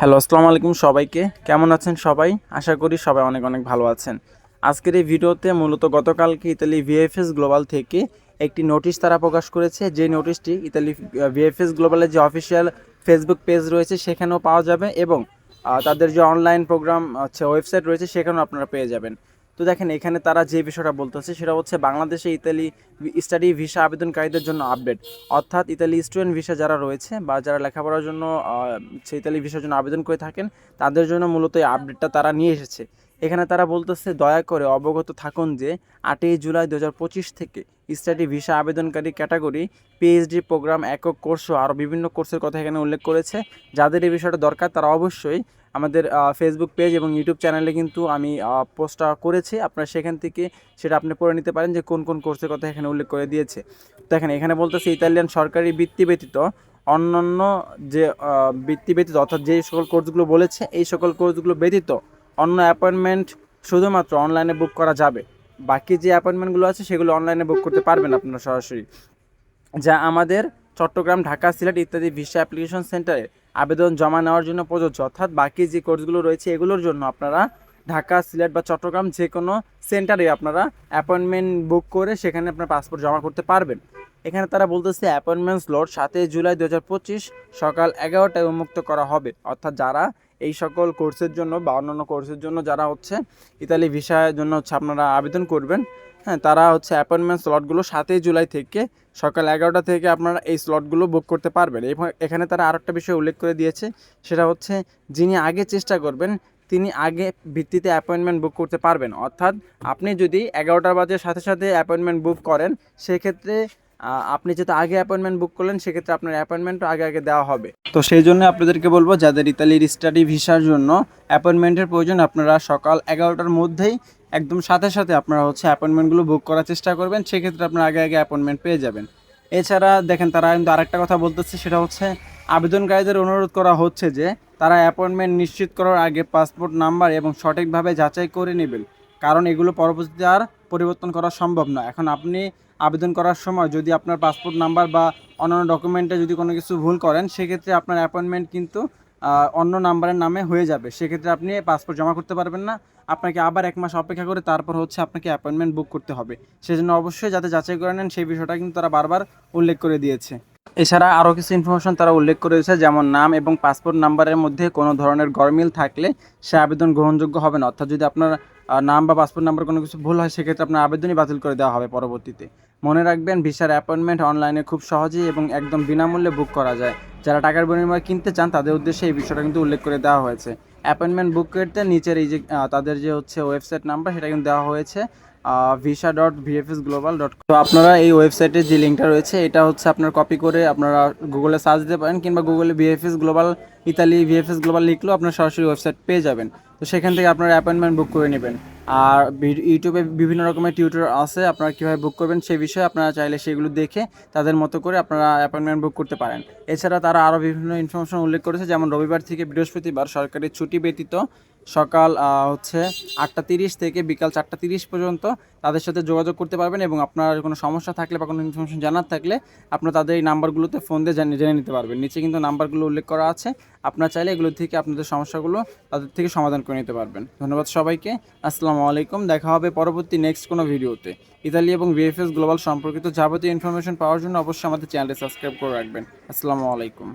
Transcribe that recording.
Hello, আসসালামু আলাইকুম সবাইকে। কেমন আছেন সবাই? আশা করি সবাই অনেক অনেক ভালো আছেন। আজকের এই ভিডিওতে মূলত গতকালকে ইতালি ভিএফএস গ্লোবাল থেকে একটি নোটিশ তারা প্রকাশ করেছে। যে নোটিশটি ইতালি ভিএফএস গ্লোবালের যে অফিসিয়াল ফেসবুক পেজ রয়েছে, সেখানেও পাওয়া যাবে এবং তাদের যে অনলাইন প্রোগ্রাম হচ্ছে ওয়েবসাইট রয়েছে, সেখানেও আপনারা পেয়ে যাবেন। তো দেখেন, এখানে তারা যে বিষয়টা বলতেছে সেটা হচ্ছে বাংলাদেশে ইতালি স্টাডি ভিসা আবেদনকারীদের জন্য আপডেট অর্থাৎ ইতালি স্টুডেন্ট ভিসা যারা রয়েছে বা যারা লেখাপড়ার জন্য সে ইতালি ভিসার জন্য আবেদন করে থাকেন, তাদের জন্য মূলত এই আপডেটটা তারা নিয়ে এসেছে। এখানে তারা বলতেছে, দয়া করে অবগত থাকুন যে আটই জুলাই দু হাজার পঁচিশ থেকে স্টাডি ভিসা আবেদনকারী ক্যাটাগরি পিএইচডি প্রোগ্রাম একক কোর্স আরও বিভিন্ন কোর্সের কথা এখানে উল্লেখ করেছে। যাদের এই বিষয়টা দরকার, তারা অবশ্যই আমাদের ফেসবুক পেজ এবং ইউটিউব চ্যানেলে কিন্তু আমি পোস্টটা করেছি। আপনারা সেখান থেকে সেটা আপনি পড়ে নিতে পারেন যে কোন কোন কোর্সের কথা এখানে উল্লেখ করে দিয়েছে। দেখেন এখানে বলতেছে ইতালিয়ান সরকারি বৃত্তি ব্যতীত অন্যান্য যে বৃত্তি ব্যতীত অর্থাৎ যে সকল কোর্সগুলো বলেছে, এই সকল কোর্সগুলো ব্যতীত অন্য অ্যাপয়েন্টমেন্ট শুধুমাত্র অনলাইনে বুক করা যাবে। বাকি যে অ্যাপয়েন্টমেন্টগুলো আছে, সেগুলো অনলাইনে বুক করতে পারবেন আপনারা সরাসরি। যা আমাদের চট্টগ্রাম, ঢাকা, সিলেট ইত্যাদি ভিসা অ্যাপ্লিকেশন সেন্টারে আবেদন জমা নেওয়ার জন্য প্রযোজ্য। অর্থাৎ বাকি যে কোর্সগুলো রয়েছে, এগুলোর জন্য আপনারা ঢাকা, সিলেট বা চট্টগ্রাম যে কোনো সেন্টারে আপনারা অ্যাপয়েন্টমেন্ট বুক করে সেখানে আপনার পাসপোর্ট জমা করতে পারবেন। এখানে তারা বলতেছে অ্যাপয়েন্টমেন্ট স্লট সাতই জুলাই দু হাজার পঁচিশ সকাল এগারোটায় উন্মুক্ত করা হবে। অর্থাৎ যারা এই সকল কোর্সের জন্য বা অন্যান্য কোর্সের জন্য যারা হচ্ছে, ইতালি ভিসার জন্য হচ্ছে আপনারা আবেদন করবেন। হ্যাঁ তারা হচ্ছে অ্যাপয়েন্টমেন্ট স্লটগুলো সাতই জুলাই থেকে সকাল এগারোটা থেকে আপনারা এই স্লটগুলো বুক করতে পারবেন। এবং এখানে তারা আরেকটা বিষয় উল্লেখ করে দিয়েছে, সেটা হচ্ছে যিনি আগে চেষ্টা করবেন, তিনি আগে ভিত্তিতে অ্যাপয়েন্টমেন্ট বুক করতে পারবেন। অর্থাৎ আপনি যদি এগারোটা বাজে সাথে সাথে অ্যাপয়েন্টমেন্ট বুক করেন, সেক্ষেত্রে আপনি যেহেতু আগে অ্যাপয়েন্টমেন্ট বুক করলেন, সেক্ষেত্রে আপনার অ্যাপয়েন্টমেন্টও আগে আগে দেওয়া হবে। তো সেই জন্য আপনাদেরকে বলব, যাদের ইতালির স্টাডি ভিসার জন্য অ্যাপয়েন্টমেন্টের প্রয়োজন, আপনারা সকাল এগারোটার মধ্যেই একদম সাথে সাথে আপনারা হচ্ছে অ্যাপয়েন্টমেন্টগুলো বুক করার চেষ্টা করবেন। সেক্ষেত্রে আপনারা আগে আগে অ্যাপয়েন্টমেন্ট পেয়ে যাবেন। এছাড়া দেখেন, তারা কিন্তু আরেকটা কথা বলতেছে, সেটা হচ্ছে আবেদনকারীদের অনুরোধ করা হচ্ছে যে, তারা অ্যাপয়েন্টমেন্ট নিশ্চিত করার আগে পাসপোর্ট নাম্বার এবং সঠিকভাবে যাচাই করে নেবেন। কারণ এগুলো পরবর্তীতে আর পরিবর্তন করা সম্ভব না। এখন আপনি আবেদন করার সময় যদি আপনার পাসপোর্ট নাম্বার বা অন্যান্য ডকুমেন্টে যদি কোনো কিছু ভুল করেন, সেক্ষেত্রে আপনার অ্যাপয়েন্টমেন্ট কিন্তু অন্য নাম্বারের নামে হয়ে যাবে। সেক্ষেত্রে আপনি পাসপোর্ট জমা করতে পারবেন না। আপনাকে আবার এক মাস অপেক্ষা করে তারপর হচ্ছে আপনাকে অ্যাপয়েন্টমেন্ট বুক করতে হবে। সেজন্য অবশ্যই যাতে যাচাই করে নেন, সেই বিষয়টা কিন্তু তারা বারবার উল্লেখ করে দিয়েছে। এছাড়া আরও কিছু ইনফরমেশন তারা উল্লেখ করেছে, যেমন নাম এবং পাসপোর্ট নাম্বারের মধ্যে কোনো ধরনের গরমিল থাকলে সে আবেদন গ্রহণযোগ্য হবে না। অর্থাৎ যদি আপনার নাম বা পাসপোর্ট নাম্বার কোনো কিছু ভুল হয়, সেক্ষেত্রে আপনার আবেদনই বাতিল করে দেওয়া হবে পরবর্তীতে। মনে রাখবেন, ভিসার অ্যাপয়েন্টমেন্ট অনলাইনে খুব সহজেই এবং একদম বিনামূল্যে বুক করা যায়। যারা টাকার বিনিময়ে কিনতে চান, তাদের উদ্দেশ্যে এই বিষয়টা কিন্তু উল্লেখ করে দেওয়া হয়েছে। অ্যাপয়েন্টমেন্ট বুক করতে নিচের এই যে তাদের যে হচ্ছে ওয়েবসাইট নাম্বার সেটা কিন্তু দেওয়া হয়েছে। Visa dot VFS global dot তো আপনারা এই ওয়েবসাইটের যে লিঙ্কটা রয়েছে, এটা হচ্ছে আপনার কপি করে আপনারা গুগলে সার্চ দিতে পারেন, কিংবা গুগলে VFS global Italy VFS global লিখলেও আপনার সরাসরি ওয়েবসাইট পেয়ে যাবেন। তো সেখান থেকে আপনারা অ্যাপয়েন্টমেন্ট বুক করে নেবেন। আর ইউটিউবে বিভিন্ন রকমের টিউটর আছে, আপনারা কীভাবে বুক করবেন সেই বিষয়ে আপনারা চাইলে সেগুলো দেখে তাদের মতো করে আপনারা অ্যাপয়েন্টমেন্ট বুক করতে পারেন। এছাড়া তারা আরও বিভিন্ন ইনফরমেশন উল্লেখ করেছে, যেমন রবিবার থেকে বৃহস্পতিবার সরকারি ছুটি ব্যতীত সকাল হচ্ছে আটটা তিরিশ থেকে বিকাল চারটা তিরিশ পর্যন্ত তাদের সাথে যোগাযোগ করতে পারবেন এবং আপনার কোনো সমস্যা থাকলে বা কোনো ইনফরমেশন জানার থাকলে আপনার তাদের এই নাম্বারগুলোতে ফোন দিয়ে জানিয়ে, জেনে নিতে পারবেন। নিচে কিন্তু নাম্বারগুলো উল্লেখ করা আছে। আপনার চাইলে এগুলো থেকে আপনাদের সমস্যাগুলো তাদের থেকে সমাধান করে নিতে পারবেন। ধন্যবাদ সবাইকে। আসসালামু আলাইকুম। দেখা হবে পরবর্তী নেক্সট কোনো ভিডিওতে। ইতালি এবং ভিএফএস গ্লোবাল সম্পর্কিত যাবতীয় ইনফরমেশন পাওয়ার জন্য অবশ্যই আমাদের চ্যানেলটি সাবস্ক্রাইব করে রাখবেন। আসসালামু আলাইকুম।